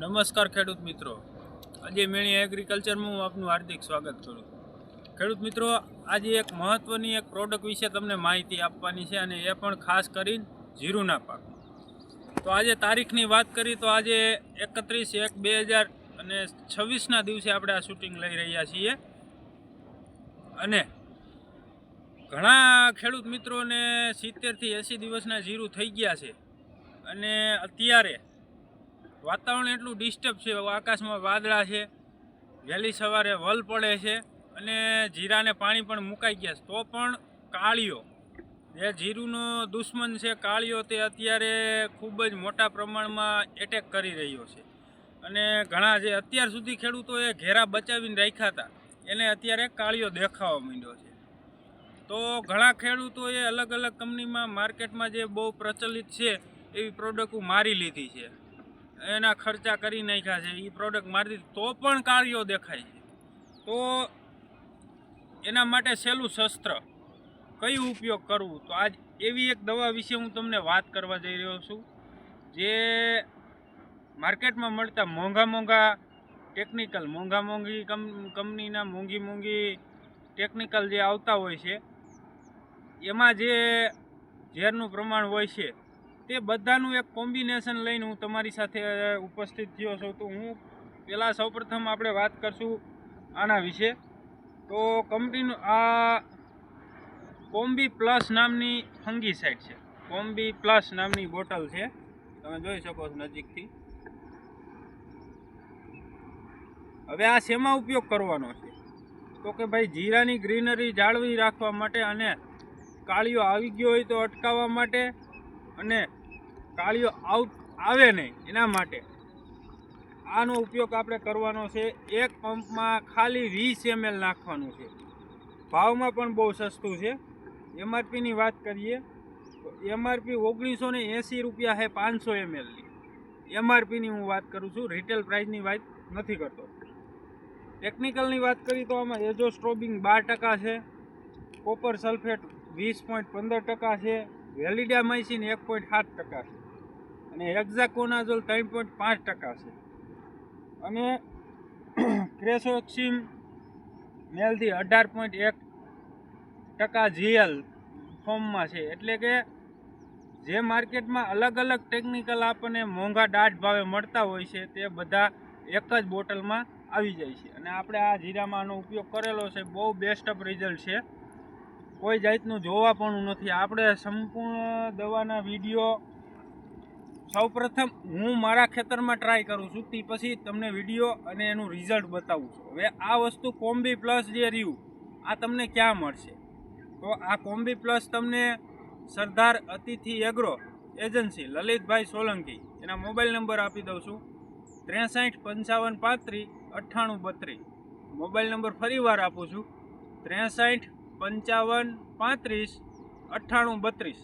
નમસ્કાર ખેડૂત મિત્રો. આજે મેણી એગ્રીકલ્ચરમાં હું આપનું હાર્દિક સ્વાગત કરું. ખેડૂત મિત્રો, આજે એક મહત્ત્વની એક પ્રોડક્ટ વિશે તમને માહિતી આપવાની છે અને એ પણ ખાસ કરીને જીરુના પાક. તો આજે તારીખની વાત કરી તો આજે એકત્રીસ એક બે હજાર અને છવ્વીસના દિવસે આપણે આ શૂટિંગ લઈ રહ્યા છીએ. અને ઘણા ખેડૂત મિત્રોને સિત્તેરથી એંસી દિવસના જીરું થઈ ગયા છે. અને અત્યારે વાતાવરણ એટલું ડિસ્ટર્બ છે, આકાશમાં વાદળા છે, વહેલી સવારે વલ પડે છે અને જીરાને પાણી પણ મુકાઈ ગયા છે. તો પણ કાળિયો જે જીરુનો દુશ્મન છે કાળિયો તે અત્યારે ખૂબ જ મોટા પ્રમાણમાં એટેક કરી રહ્યો છે. અને ઘણા જે અત્યાર સુધી ખેડૂતોએ ઘેરા બચાવીને રાખ્યા હતા, એને અત્યારે કાળિયો દેખાવા માંડ્યો છે. તો ઘણા ખેડૂતોએ અલગ અલગ કંપનીમાં માર્કેટમાં જે બહુ પ્રચલિત છે, એવી પ્રોડક્ટ મારી લીધી છે. એના ખર્ચા કરી નાખ્યા છે એ પ્રોડક્ટ મારી દીધી. તો પણ કાર્યો દેખાય છે. તો એના માટે સહેલું શસ્ત્ર. કયું ઉપયોગ કરવું? તો આજ એવી એક દવા વિશે હું તમને વાત કરવા જઈ રહ્યો છું, જે માર્કેટમાં મળતા મોંઘા મોંઘા ટેકનિકલ મોંઘા મોંઘી કંપનીના મોંઘી મોંઘી ટેકનિકલ જે આવતા હોય છે, એમાં જે ઝેરનું પ્રમાણ હોય છે તે બધાનું એક કોમ્બિનેશન લઈને હું તમારી સાથે ઉપસ્થિત થયો છું. તો હું પહેલાં સૌપ્રથમ આપણે વાત કરશું આના વિશે. તો કંપનીનું આ કોમ્બી પ્લસ નામની ફંગીસાઇડ છે. કોમ્બી પ્લસ નામની બોટલ છે. તમે જોઈ શકો છો નજીકથી. હવે આ શેમાં ઉપયોગ કરવાનો છે? તો કે ભાઈ જીરાની ગ્રીનરી જાળવી રાખવા માટે અને કાળીઓ આવી ગયો હોય તો અટકાવવા માટે અને કાળીઓ આવે નહીં એના માટે. આનો ઉપયોગ આપણે કરવાનો છે, એક પંપમાં ખાલી વીસ એમએલ નાખવાનું છે. ભાવમાં પણ બહુ સસ્તું છે. એમઆરપીની વાત કરીએ, તો એમઆરપી ઓગણીસો ને એંસી રૂપિયા છે પાંચસો એમએલની એમઆરપીની હું વાત કરું છું રિટેલ પ્રાઇસની વાત નથી કરતો. ટેકનિકલની વાત કરી તો આમાં એજો સ્ટ્રોબિંગ બાર ટકા છે કોપર સલ્ફેટ વીસ પોઈન્ટ પંદર ટકા છે વેલિડામાઇસિન એક પોઈન્ટ સાત ટકા છે. અને હેક્ઝાકોનાઝોલ ત્રણ પોઈન્ટ પાંચ ટકા છે. અને ક્રેસોક્સિમ મેલથી અઢાર પોઈન્ટ એક ટકા જીએલ ફોર્મમાં છે. એટલે કે જે માર્કેટમાં અલગ અલગ ટેકનિકલ આપણને મોંઘા દાઢ ભાવે મળતા હોય છે, તે બધા એક જ બોટલમાં આવી જાય છે. અને આપણે આ જીરામાં આનો ઉપયોગ કરેલો છે, બહુ બેસ્ટ ઓફ રિઝલ્ટ છે. કોઈ જાતનું જોવા પણ નથી. આપણે સંપૂર્ણ દવાના વીડિયો સૌપ્રથમ હું મારા ખેતરમાં ટ્રાય કરું છું. તે પછી તમને વીડિયો અને એનું રિઝલ્ટ બતાવું છું. હવે આ વસ્તુ કોમ્બી પ્લસ જે રહ્યું, આ તમને ક્યાં મળશે? તો આ કોમ્બી પ્લસ તમને સરદાર અતિથિ એગ્રો એજન્સી લલિતભાઈ સોલંકી, એના મોબાઈલ નંબર આપી દઉં છું. ત્રેસઠ પંચાવન પાંત્રીસ અઠ્ઠાણું બત્રીસ. મોબાઈલ નંબર ફરી વાર આપું છું. ત્રેસઠ પંચાવન પાંત્રીસ અઠ્ઠાણું બત્રીસ.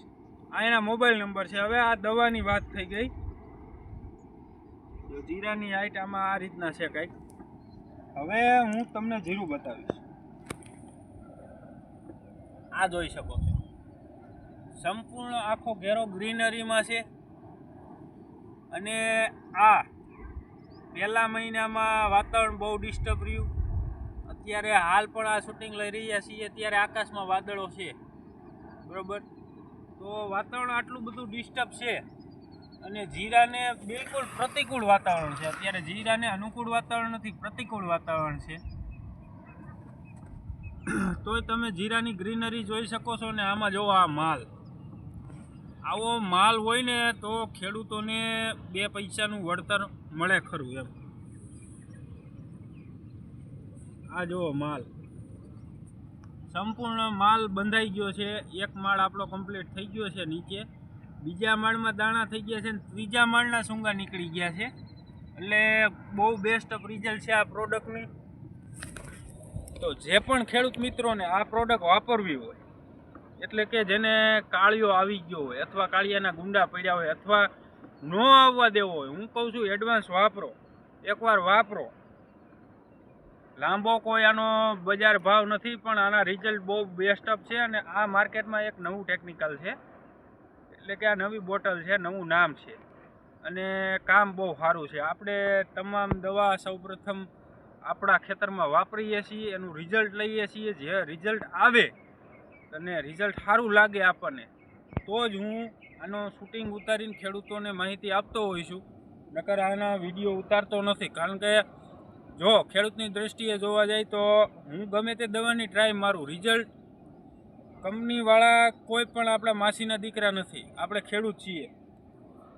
આ એના મોબાઈલ નંબર છે. હવે આ દવાની વાત થઈ ગઈ. જીરાની હાઈટ આમાં આ રીતના છે કંઈક. હવે હું તમને જીરું બતાવીશ. આ જોઈ શકો છો. સંપૂર્ણ આખો ઘેરો ગ્રીનરીમાં છે. અને આ પહેલા મહિનામાં વાતાવરણ બહુ ડિસ્ટર્બ રહ્યું. અત્યારે હાલ પણ આ શૂટિંગ લઈ રહ્યા છીએ. ત્યારે આકાશમાં વાદળો છે. બરોબર? તો વાતાવરણ આટલું બધું ડિસ્ટર્બ છે. અને જીરાને બિલકુલ પ્રતિકૂળ વાતાવરણ છે. અત્યારે જીરાને અનુકૂળ વાતાવરણ નથી, પ્રતિકૂળ વાતાવરણ છે. તોય તમે જીરાની ગ્રીનરી જોઈ શકો છો ને આમાં જોવો આ માલ. આવો માલ હોય ને તો ખેડૂતોને બે પૈસાનું વળતર મળે ખરું એમ. આ જુઓ માલ. સંપૂર્ણ માલ બંધાઈ ગયો છે. એક માળ આપણો કમ્પ્લીટ થઈ ગયો છે નીચે. બીજા માળમાં દાણા થઈ ગયા છે ને ત્રીજા માળના સૂંગા નીકળી ગયા છે. એટલે બહુ બેસ્ટ રિઝલ્ટ છે આ પ્રોડક્ટની તો જે પણ ખેડૂત મિત્રોને આ પ્રોડક્ટ વાપરવી હોય, એટલે કે જેને કાળિયો આવી ગયો હોય અથવા કાળિયાના ગુંડા પડ્યા હોય અથવા ન આવવા દેવો હોય, હું કહું છું એડવાન્સ વાપરો. એકવાર વાપરો. લાંબો કોઈ આનો બજાર ભાવ નથી, પણ આના રિઝલ્ટ બહુ બેસ્ટ અપ છે અને આ માર્કેટમાં એક નવું ટેકનિકલ છે. એટલે કે આ નવી બોટલ છે, નવું નામ છે. અને કામ બહુ સારું છે. આપણે તમામ દવા સૌપ્રથમ આપણા ખેતરમાં વાપરીએ છીએ, એનું રિઝલ્ટ લઈએ છીએ. જે રિઝલ્ટ આવે અને રિઝલ્ટ સારું લાગે આપણને, તો જ હું આનો શૂટિંગ ઉતારીને ખેડૂતોને માહિતી આપતો હોઈશું. નકર આના વીડિયો ઉતારતો નથી. કારણ કે જો ખેડૂતની દ્રષ્ટિએ જોવા જાય તો હું ગમે તે દવાની ટ્રાય મારું. રિઝલ્ટ કંપનીવાળા કોઈ પણ આપણા માસીના દીકરા નથી. આપણે ખેડૂત છીએ.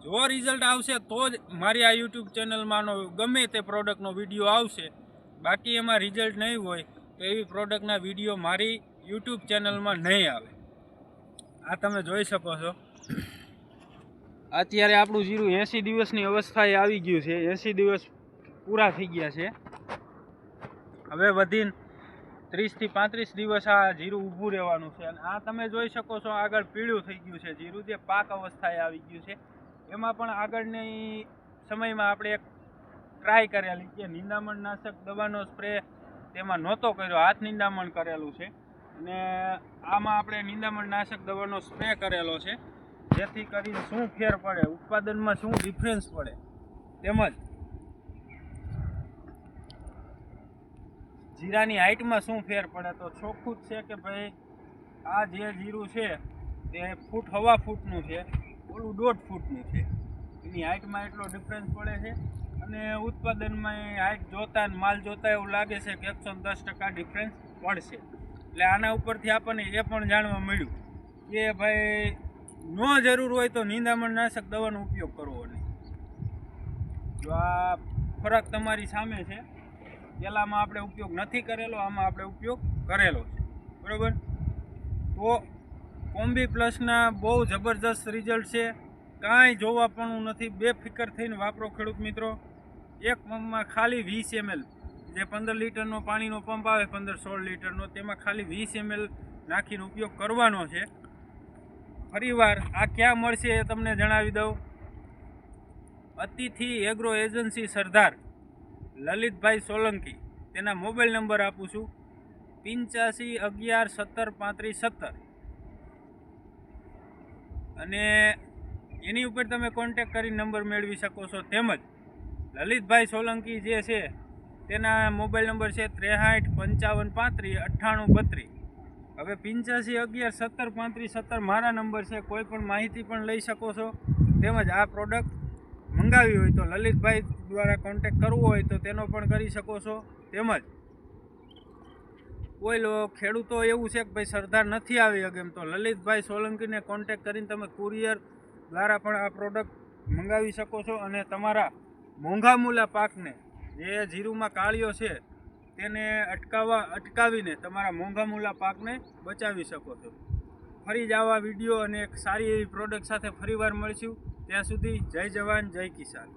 જો રિઝલ્ટ આવશે તો જ મારી આ યુટ્યુબ ચેનલમાંનો ગમે તે પ્રોડક્ટનો વીડિયો આવશે. બાકી એમાં રિઝલ્ટ નહીં હોય તો એવી પ્રોડક્ટના વીડિયો મારી યુટ્યુબ ચેનલમાં નહીં આવે. આ તમે જોઈ શકો છો. અત્યારે આપણું જીરું એંસી દિવસની અવસ્થાએ આવી ગયું છે. એંસી દિવસ પૂરા થઈ ગયા છે. હવે વધીને ત્રીસથી પાંત્રીસ દિવસ આ જીરું ઊભું રહેવાનું છે. અને આ તમે જોઈ શકો છો આગળ પીળું થઈ ગયું છે જીરું, જે પાક અવસ્થાએ આવી ગયું છે. એમાં પણ આગળની સમયમાં આપણે એક ટ્રાય કરેલી કે નિંદામણ નાશક દવાનો સ્પ્રે તેમાં નહોતો કર્યો, હાથ નિંદામણ કરેલું છે. અને આમાં આપણે નિંદામણ નાશક દવાનો સ્પ્રે કરેલો છે. જેથી કરીને શું ફેર પડે, ઉત્પાદનમાં શું ડિફરન્સ પડે, તેમજ જીરાની હાઇટમાં શું ફેર પડે તો ચોખ્ખું જ છે કે ભાઈ, આ જે જીરું છે તે ફૂટ હવા ફૂટનું છે, ઓલું દોઢ ફૂટનું છે. એની હાઇટમાં એટલો ડિફરન્સ પડે છે અને ઉત્પાદનમાં હાઇટ જોતા અને માલ જોતા એવું લાગે છે કે એકસો દસ ટકા ડિફરન્સ પડશે. એટલે આના ઉપરથી આપણને એ પણ જાણવા મળ્યું કે ભાઈ, ન જરૂર હોય તો નિંદામણ નાશક દવાનો ઉપયોગ કરવો નહીં. જો આ ફરક તમારી સામે છે પહેલાંમાં આપણે ઉપયોગ નથી કરેલો, આમાં આપણે ઉપયોગ કરેલો છે. બરાબર? તો કોમ્બી પ્લસના બહુ જબરજસ્ત રિઝલ્ટ છે. કાંઈ જોવા પણ નથી બેફિકર થઈને વાપરો ખેડૂત મિત્રો. એક પંપમાં ખાલી વીસ એમએલ. જે પંદર લીટરનો પાણીનો પંપ આવે, પંદર સોળ લીટરનો, તેમાં ખાલી વીસ એમએલ નાખીને ઉપયોગ કરવાનો છે. ફરીવાર આ ક્યાં મળશે એ તમને જણાવી દઉં. Atithi agro agency, Sardar. Lalitbhai Solanki. તેના મોબાઈલ નંબર આપું છું. પંચ્યાસી અગિયાર સત્તર પાંત્રીસ સત્તર. અને એની ઉપર તમે કોન્ટેક કરી નંબર મેળવી શકો છો તેમજ લલિતભાઈ સોલંકી જે છે, તેના મોબાઈલ નંબર છે ત્રેસાઠ પંચાવન પાંત્રીસ અઠ્ઠાણું બત્રીસ. હવે પંચ્યાસી અગિયાર સત્તર પાંત્રીસ સત્તર મારા નંબર છે, કોઈ પણ માહિતી પણ લઈ શકો છો. તેમજ આ પ્રોડક્ટ મંગાવી હોય તો લલિતભાઈ દ્વારા કોન્ટેક કરવો હોય તો તેનો પણ કરી શકો છો. તેમજ કોઈ ખેડૂતો એવું છે કે ભાઈ સરદાર નથી આવી એમ તો લલિતભાઈ સોલંકીને કોન્ટેક કરીને તમે કુરિયર દ્વારા પણ આ પ્રોડક્ટ મંગાવી શકો છો અને તમારા મોંઘા મૂલા પાકને જે જીરુમાં કાળીઓ છે તેને અટકાવવા, અટકાવીને તમારા મોંઘા મૂલા પાકને બચાવી શકો છો. ફરી જ આવા વીડિયો અને એક સારી એવી પ્રોડક્ટ સાથે ફરીવાર મળશું. ત્યાં સુધી જય જવાન જય કિસાન.